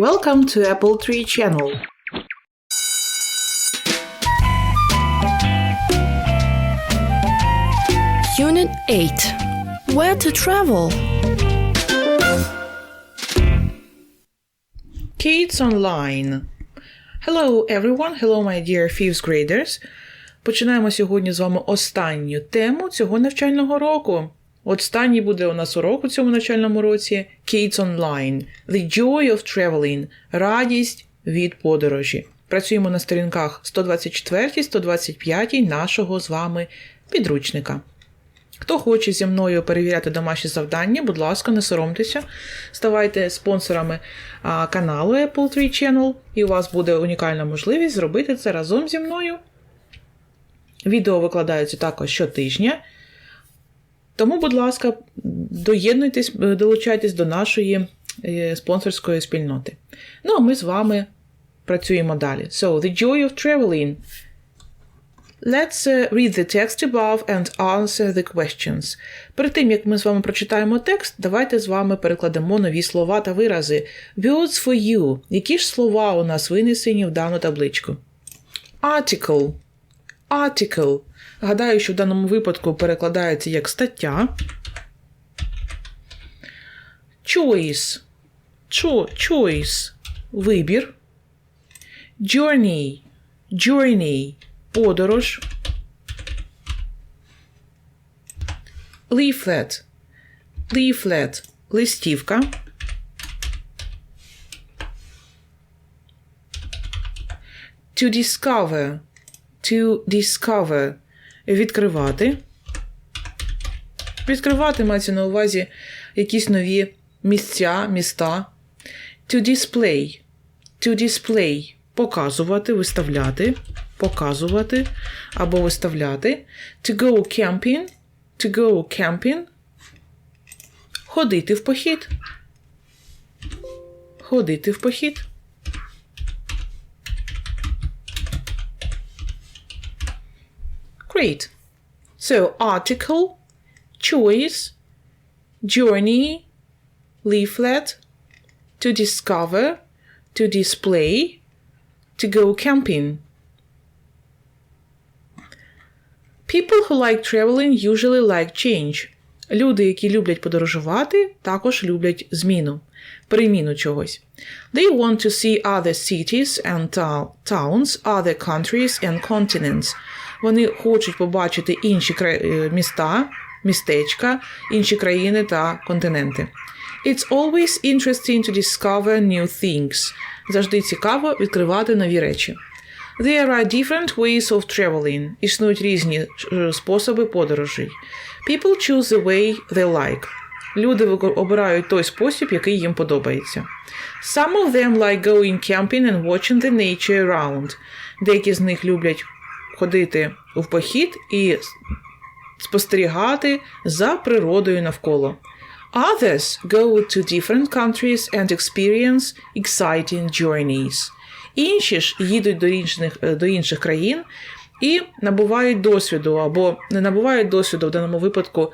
Welcome to Apple Tree Channel. Unit 8 Where to travel? Kids Online. Hello, everyone. Hello, my dear fifth graders. Починаємо сьогодні з вами останню тему цього навчального року. Останній буде у нас урок у цьому навчальному році Kids Online. The Joy of Traveling. Радість від подорожі. Працюємо на сторінках 124-125 нашого з вами підручника. Хто хоче зі мною перевіряти домашні завдання, будь ласка, не соромтеся. Ставайте спонсорами каналу Apple Tree Channel, і у вас буде унікальна можливість зробити це разом зі мною. Відео викладаються також щотижня. Тому, будь ласка, доєднуйтесь, е, долучайтесь до нашої е, спонсорської спільноти. Ну, а ми з вами працюємо далі. So, the joy of traveling. Let's uh, read the text above and answer the questions. Перед тим, як ми з вами прочитаємо текст, давайте з вами перекладемо нові слова та вирази. Words for you. Які ж слова у нас винесені в дану табличку? Article. Article. Гадаю, що в даному випадку перекладається як стаття. Choice. Cho- choice. Вибір. Journey. Journey. Подорож. Leaflet. Leaflet. Листівка. To discover. To discover. Відкривати. Відкривати мається на увазі якісь нові місця, міста. To display. To display. Показувати, виставляти. Показувати або виставляти. To go camping. To go camping. Ходити в похід. Ходити в похід. Great. So, article, choice, journey, leaflet, to discover, to display, to go camping. People who like traveling usually like change. Люди, які люблять подорожувати, також люблять зміну, переміну чогось. They want to see other cities and ta- towns, other countries and continents. Вони хочуть побачити інші кра- е, міста, містечка, інші країни та континенти. It's always interesting to discover new things. Завжди цікаво відкривати нові речі. There are different ways of traveling. Існують різні е, способи подорожей. People choose the way they like. Люди обирають той спосіб, який їм подобається. Some of them like going camping and watching the nature around. Деякі з них люблять ходити в похід і спостерігати за природою навколо. Others go to different countries and experience exciting journeys. Інші ж їдуть до інших, е, до інших країн і набувають досвіду, або не набувають досвіду в даному випадку,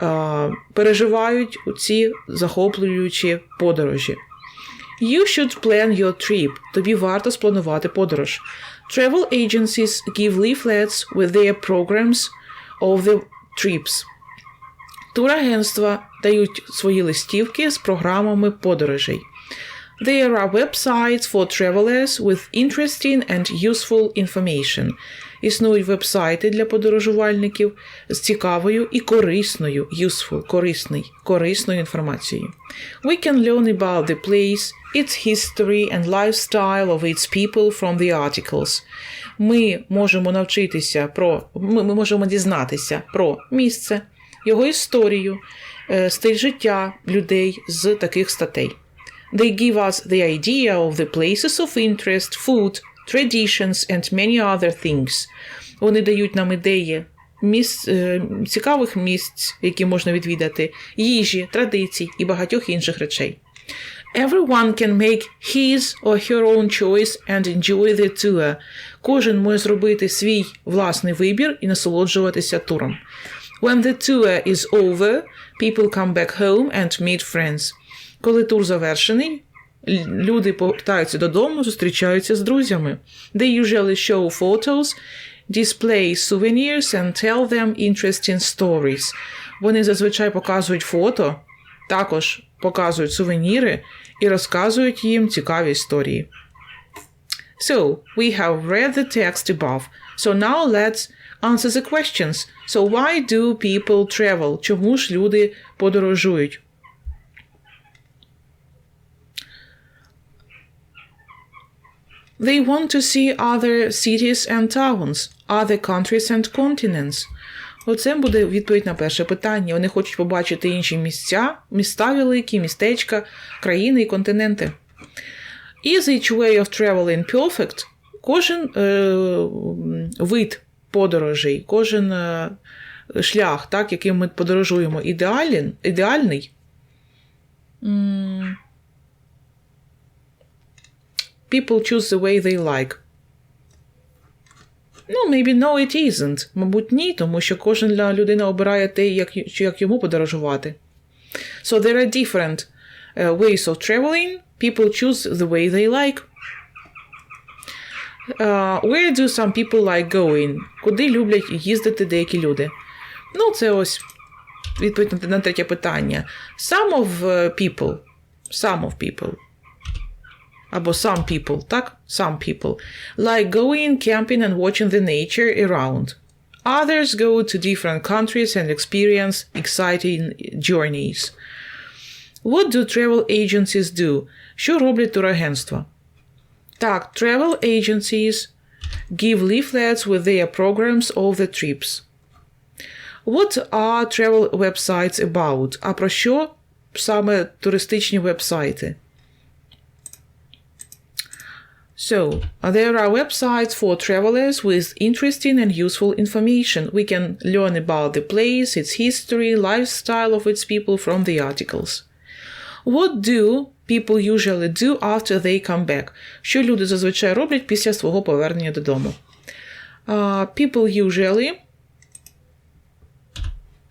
а, переживають ці захоплюючі подорожі. You should plan your trip. Тобі варто спланувати подорож. Travel agencies give leaflets with their programs of the trips. Турагентства дають свої листівки з програмами подорожей. There are websites for travelers with interesting and useful information. Існують вебсайти для подорожувальників з цікавою і корисною, useful, корисний, корисною інформацією. We can learn about the place, its history and lifestyle of its people from the articles. Ми можемо навчитися про ми, ми можемо дізнатися про місце, його історію, е, стиль життя людей з таких статей. They give us the idea of the places of interest, food, traditions and many other things. Вони дають нам ідеї місць, е, цікавих місць, які можна відвідати, їжі, традицій і багатьох інших речей. Everyone can make his or her own choice and enjoy the tour. Кожен може зробити свій власний вибір і насолоджуватися туром. When the tour is over, people come back home and meet friends. Коли тур завершений, Люди повертаються додому, зустрічаються з друзями. They usually show photos, display souvenirs and tell them interesting stories. Вони зазвичай показують фото, також показують сувеніри і розказують їм цікаві історії. So, we have read the text above. So now let's answer the questions. So why do people travel? Чому ж люди подорожують? They want to see other cities and towns, other countries and continents. Оце буде відповідь на перше питання. Вони хочуть побачити інші місця, міста великі, містечка, країни і континенти. Is each way of traveling perfect? Кожен е, вид подорожей, кожен е, шлях, так, яким ми подорожуємо, ідеален, ідеальний. М, People choose the way they like. Ну, maybe no, it isn't. Мабуть, ні, тому що кожна людина обирає те, як, як йому подорожувати. So there are different uh, ways of traveling. People choose the way they like. Uh, where do some people like going? Куди люблять їздити деякі люди? Ну, це ось відповідь на, третє питання. Some of uh, people. Some of people. Або some people, так? Some people. Like going camping and watching the nature around. Others go to different countries and experience exciting journeys. What do travel agencies do? Що роблять турагентства? Так, travel agencies give leaflets with their programs of the trips. What are travel websites about? А про що саме туристичні вебсайти? So, uh, there are websites for travelers with interesting and useful information. We can learn about the place, its history, lifestyle of its people from the articles. What do people usually do after they come back? Що люди зазвичай роблять після свого повернення додому? Uh, people usually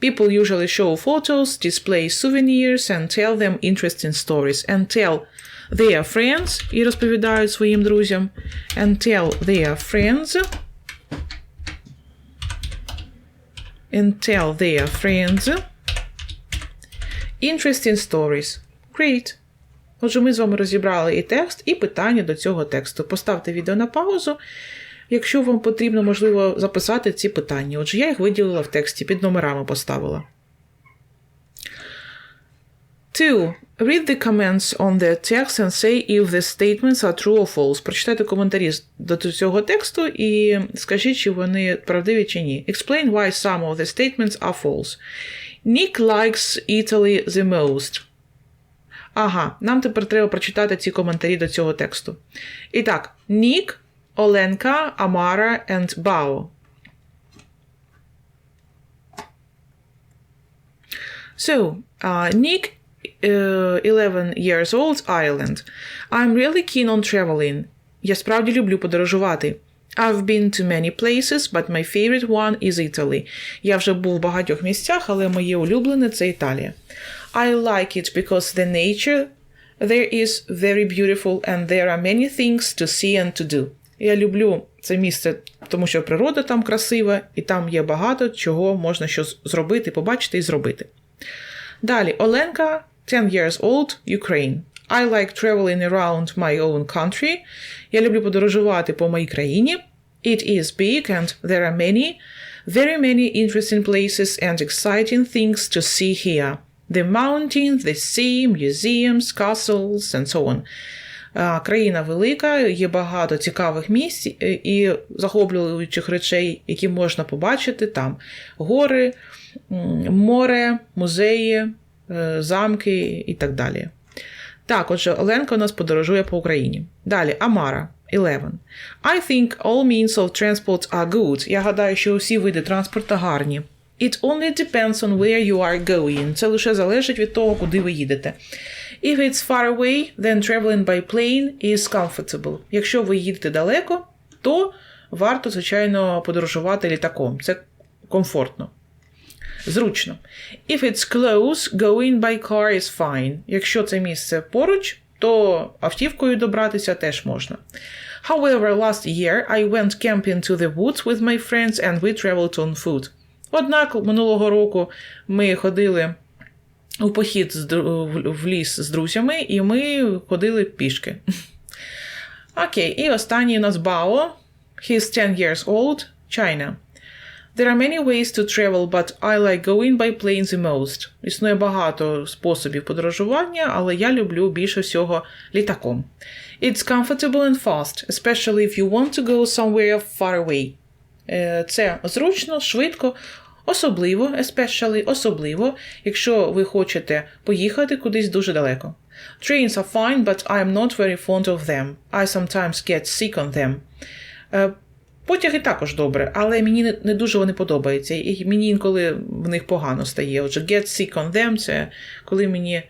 People usually show photos, display souvenirs and tell them interesting stories and tell their friends і розповідають своїм друзям and tell their friends and tell their friends interesting stories. Great. Отже, ми з вами розібрали і текст, і питання до цього тексту. Поставте відео на паузу, якщо вам потрібно, можливо, записати ці питання. Отже, я їх виділила в тексті, під номерами поставила. 2. Read the comments on the text and say if the statements are true or false. Прочитайте коментарі до цього тексту і скажіть, чи вони правдиві чи ні. Explain why some of the statements are false. Nick likes Italy the most. Ага, нам тепер треба прочитати ці коментарі до цього тексту. І так, Нік, Оленка, Амара and Бао. So, uh, Nick, uh, 11 years old, Ireland. I'm really keen on traveling. Я справді люблю подорожувати. I've been to many places, but my favorite one is Italy. Я вже був в багатьох місцях, але моє улюблене це Італія. I like it because the nature there is very beautiful and there are many things to see and to do. Я люблю це місце, тому що природа там красива, і там є багато чого можна що зробити, побачити і зробити. Далі, Оленка, 10 years old, Ukraine. I like traveling around my own country. Я люблю подорожувати по моїй країні. It is big and there are many, very many interesting places and exciting things to see here. The mountains, the sea, museums, castles and so on. Країна велика, є багато цікавих місць е, і захоплюючих речей, які можна побачити там: гори, море, музеї, е, замки і так далі. Так, отже, Оленка у нас подорожує по Україні. Далі, Амара, 11. I think all means of transport are good. Я гадаю, що усі види транспорту гарні. It only depends on where you are going. Це лише залежить від того, куди ви їдете. If it's far away, then traveling by plane is comfortable. Якщо ви їдете далеко, то варто, звичайно, подорожувати літаком. Це комфортно. Зручно. If it's close, going by car is fine. Якщо це місце поруч, то автівкою добратися теж можна. However, last year I went camping to the woods with my friends and we traveled on foot. Однак минулого року ми ходили у похід в- ліс з друзями, і ми ходили пішки. Окей, і останній у нас Бао. He's 10 years old, China. There are many ways to travel, but I like going by plane the most. Існує багато способів подорожування, але я люблю більше всього літаком. It's comfortable and fast, especially if you want to go somewhere far away. Е, Це зручно, швидко, особливо, especially, особливо, якщо ви хочете поїхати кудись дуже далеко. Trains are fine, but I am not very fond of them. I sometimes get sick on them. Потяги також добре, але мені не, не дуже вони подобаються. І мені інколи в них погано стає. Отже, get sick on them це коли мені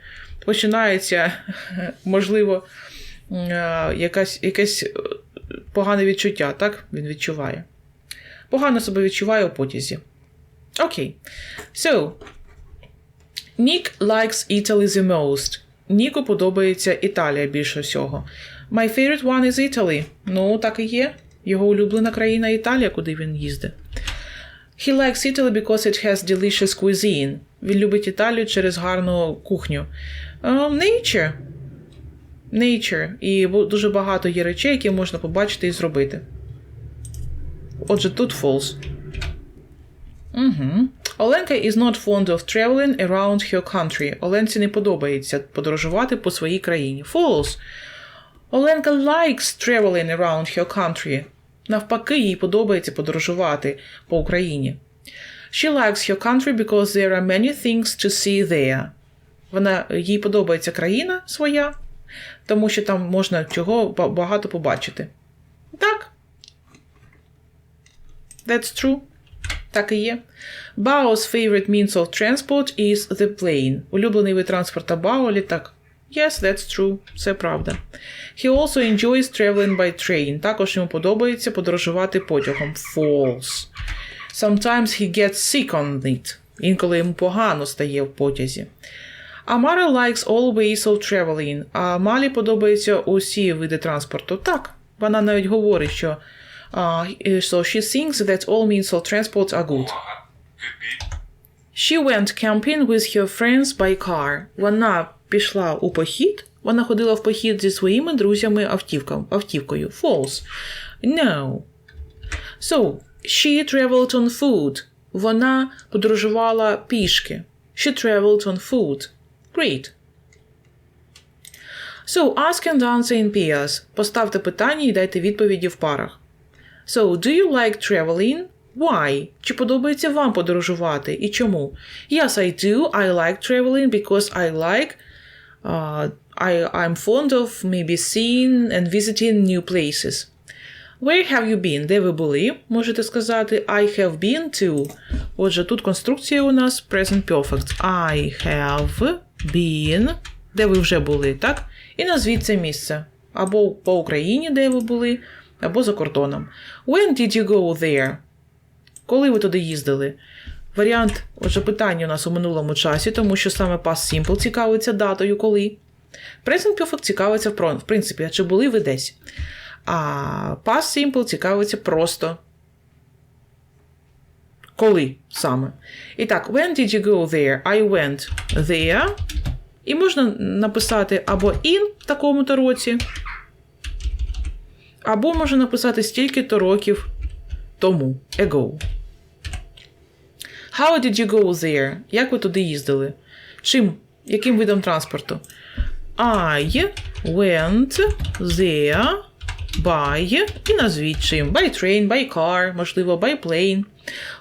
починається, можливо, е, якась, якесь е, погане відчуття, так? Він відчуває. Погано себе відчуває у потязі. Окей. So, Nick likes Italy the most. Ніку подобається Італія більше всього. My favorite one is Italy. Ну, так і є. Його улюблена країна Італія, куди він їздить. He likes Italy because it has delicious cuisine. Він любить Італію через гарну кухню. Um, nature. Nature. І дуже багато є речей, які можна побачити і зробити. Отже, тут false. Угу. Оленка is not fond of traveling around her country. Оленці не подобається подорожувати по своїй країні. False. Оленка likes traveling around her country. Навпаки, їй подобається подорожувати по Україні. She likes her country because there are many things to see there. Вона, їй подобається країна своя, тому що там можна чого багато побачити. Так. That's true. Так і є. Bao's favorite means of transport is the plane. Улюблений вид транспорта Бао – літак. Yes, that's true. Це правда. He also enjoys traveling by train. Також йому подобається подорожувати потягом. False. Sometimes he gets sick on it. Інколи йому погано стає в потязі. Amara likes all ways of traveling. А Малі подобаються усі види транспорту. Так, вона навіть говорить, що uh, so she thinks that all means of transport are good. She went camping with her friends by car. Вона пішла у похід. Вона ходила в похід зі своїми друзями автівкою. False. No. So, she traveled on foot. Вона подорожувала пішки. She traveled on foot. Great. So, ask and answer in pairs. Поставте питання і дайте відповіді в парах. So, do you like traveling? Why? Чи подобається вам подорожувати і чому? Yes, I do. I like traveling because I like uh, I, I'm fond of maybe seeing and visiting new places. Where have you been? Де ви були? Можете сказати I have been to. Отже, тут конструкція у нас present perfect. I have been. Де ви вже були, так? І назвіть це місце. Або по Україні, де ви були, або за кордоном. When did you go there? Коли ви туди їздили? Варіант, отже, питання у нас у минулому часі, тому що саме past simple цікавиться датою, коли. Present perfect цікавиться, в в принципі, чи були ви десь. А past simple цікавиться просто. Коли саме. І так, when did you go there? I went there. І можна написати або in в такому-то році, або можна написати стільки-то років тому. Ago. How did you go there? Як ви туди їздили? Чим? Яким видом транспорту? I went there by і назвіть чим. By train, by car, можливо, by plane.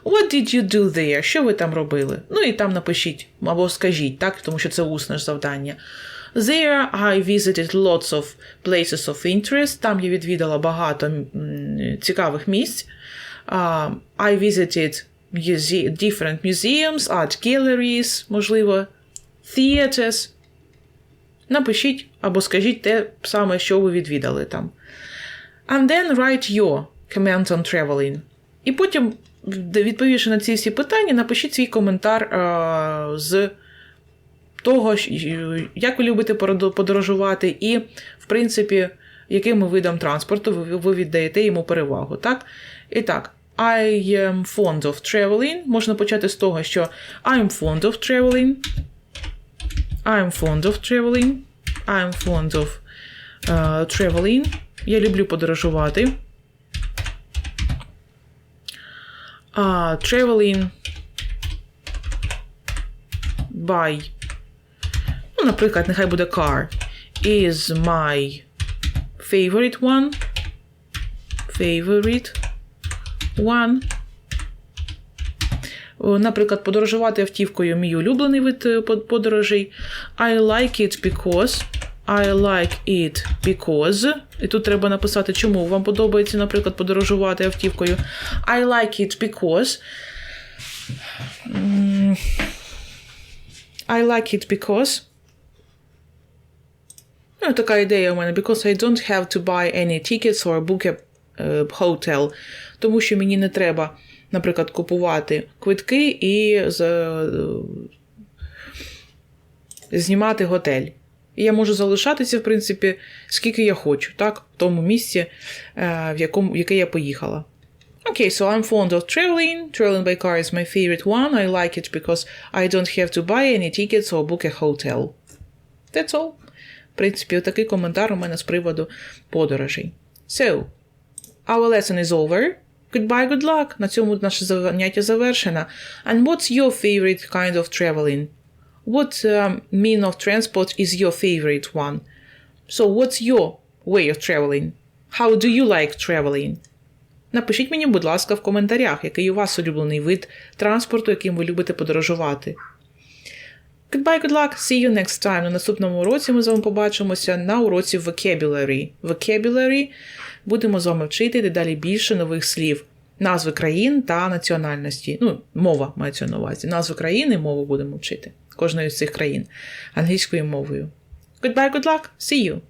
What did you do there? Що ви там робили? Ну і там напишіть або скажіть, так, тому що це усне ж завдання. There I visited lots of places of interest. Там я відвідала багато цікавих місць. I visited muse- different museums, art galleries, можливо, theaters. Напишіть або скажіть те саме, що ви відвідали там. And then write your comment on traveling. І потім, відповівши на ці всі питання, напишіть свій коментар а, з того, як ви любите подорожувати, і, в принципі, яким видом транспорту ви віддаєте йому перевагу. Так? І так, I am fond of traveling. Можна почати з того, що I'm fond of traveling. I'm fond of traveling. I'm fond of uh, traveling. Я люблю подорожувати. Uh, traveling by. Ну, наприклад, нехай буде car. Is my favorite one. Favorite one. Наприклад, подорожувати автівкою мій улюблений вид е, подорожей. I like it because. I like it because. І тут треба написати, чому вам подобається, наприклад, подорожувати автівкою. I like it because. I like it because. Ну, така ідея у мене. Because I don't have to buy any tickets or book a е, hotel. Тому що мені не треба, наприклад, купувати квитки і е, знімати готель. І я можу залишатися, в принципі, скільки я хочу, так? В тому місці, е, в якому, в яке я поїхала. Okay, so I'm fond of traveling. Traveling by car is my favorite one. I like it because I don't have to buy any tickets or book a hotel. That's all. В принципі, отакий коментар у мене з приводу подорожей. So, our lesson is over. Goodbye, good luck. На цьому наше заняття завершено. And what's your favorite kind of traveling? What um, mean of transport is your favorite one? So, what's your way of traveling? How do you like traveling? Напишіть мені, будь ласка, в коментарях, який у вас улюблений вид транспорту, яким ви любите подорожувати. Goodbye, good luck, see you next time. На наступному уроці ми з вами побачимося на уроці vocabulary. Vocabulary будемо з вами вчити дедалі більше нових слів, назви країн та національності. Ну, мова мається на увазі. Назви країни, мову будемо вчити. Кожної з цих країн англійською мовою. Goodbye, good luck, see you!